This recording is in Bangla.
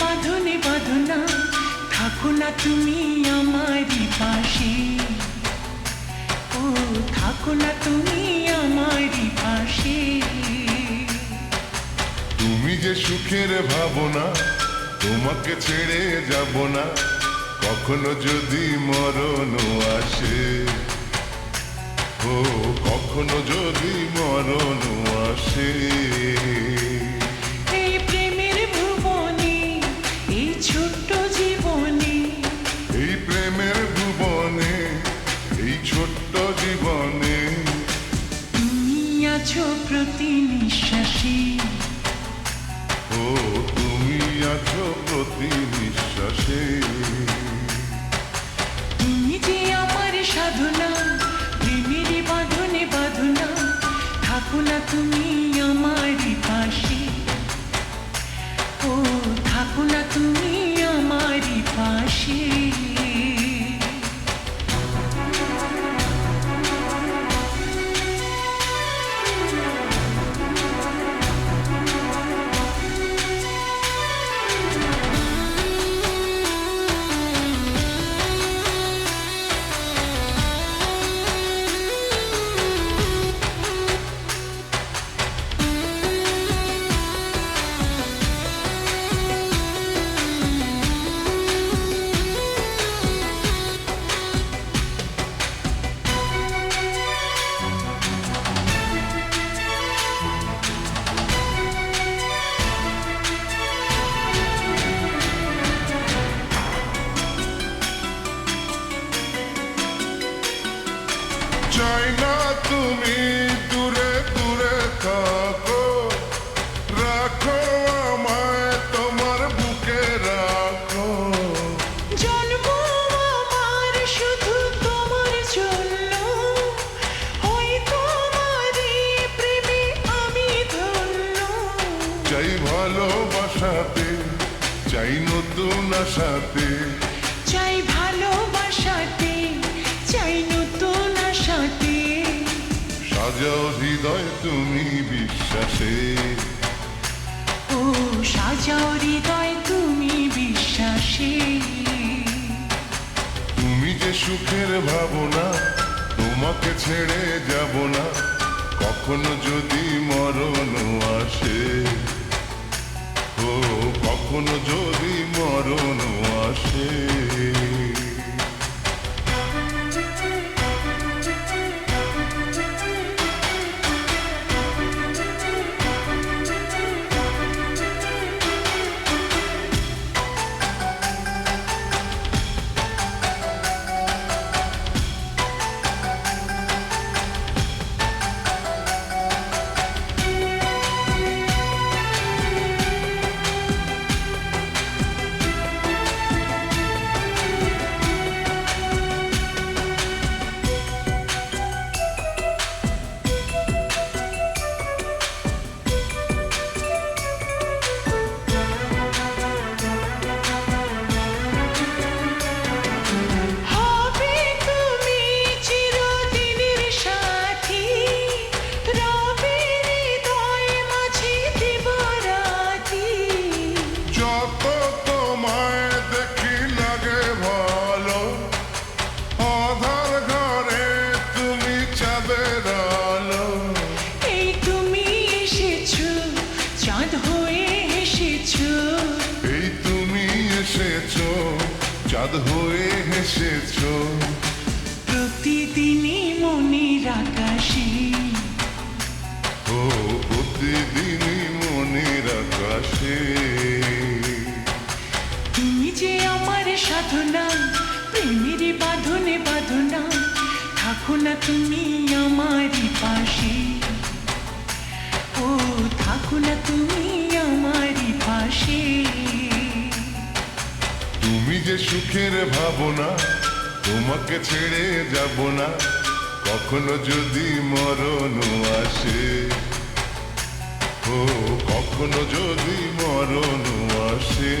বাঁধনে বাঁধনা, থাকো না তুমি আমারই পাশে। ও, থাকো না তুমি আমারই পাশে। তুমি যে সুখের ভাবনা, তোমাকে ছেড়ে যাব না। কখনো যদি মরণ ও তুমি আছো প্রতি নিঃশ্বাসে। তুমি যে আমার সাধনা প্রেমের বাঁধনে বাঁধনা থাকো না তুমি আমারই পাশে। ও থাকো না তুমি ভালোবাসাতে চাই নতুন আশাতে। চাই ভালোবাসাতে চাই নতুন আশাতে। সাজাও হৃদয় তুমি বিশ্বাসে। ও সাজাও হৃদয় তুমি বিশ্বাসে। তুমি যে সুখের ভাবনা তোমাকে ছেড়ে যাব না। কখনো যদি মরণ আসে। ও কখনো যদি মরণ চাঁদ হয়ে এসেছ। প্রতিদিনই মনের আকাশে। ও প্রতিদিনই মনের আকাশে। তুমি যে আমার সাধনা প্রেমের বাঁধনে বাঁধনা থাকো না তুমি আমারই পাশে। ও থাকো না তুমি যে সুখের ভাবনা, তোমাকে ছেড়ে যাব না কখনো যদি মরণ আসে। ও, কখনো যদি মরণ আসে।